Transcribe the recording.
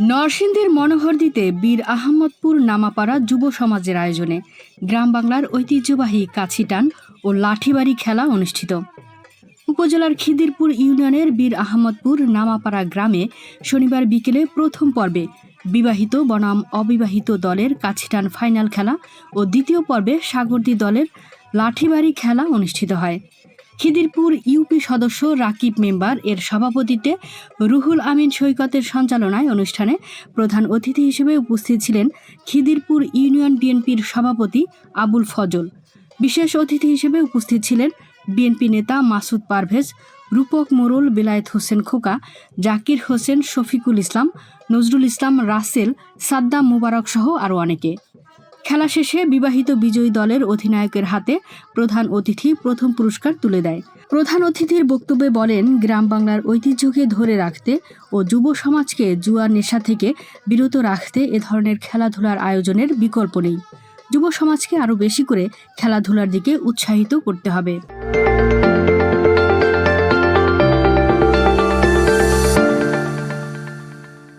নরসিংদীর মনোহর দিতে বীর আহমদপুর নামাপাড়া যুব সমাজের আয়োজনে গ্রাম বাংলার ঐতিহ্যবাহী কাছিটান ও লাঠিবাড়ি খেলা অনুষ্ঠিত। উপজেলার খিদিরপুর ইউনিয়নের বীর আহমদপুর নামাপাড়া গ্রামে শনিবার বিকেলে প্রথম পর্বে বিবাহিত বনাম অবিবাহিত দলের কাছিটান ফাইনাল খেলা ও দ্বিতীয় পর্বে সাগরদী দলের লাঠিবাড়ি খেলা অনুষ্ঠিত হয়। খিদিরপুর ইউপি সদস্য রাকিব মেম্বার এর সভাপতিত্বে রুহুল আমিন সৈকতের সঞ্চালনায় অনুষ্ঠানে প্রধান অতিথি হিসেবে উপস্থিত ছিলেন খিদিরপুর ইউনিয়ন বিএনপির সভাপতি আবুল ফজল। বিশেষ অতিথি হিসেবে উপস্থিত ছিলেন বিএনপি নেতা মাসুদ পারভেজ, রূপক মোরল বেলায়েত হোসেন খোকা, জাকির হোসেন শফিকুল ইসলাম, নজরুল ইসলাম রাসেল, সাদ্দাম মুবারক সহ আরও অনেকে। খেলা শেষে বিবাহিত বিজয়ী দলের অধিনায়কের হাতে প্রধান অতিথি প্রথম পুরস্কার তুলে দেয়। প্রধান অতিথির বক্তব্যে বলেন, গ্রাম বাংলার ঐতিহ্যকে ধরে রাখতে ও যুব সমাজকে জুয়ার নেশা থেকে বিরত রাখতে এ ধরনের খেলাধুলার আয়োজনের বিকল্প নেই। যুব সমাজকে আরও বেশি করে খেলাধুলার দিকে উৎসাহিত করতে হবে।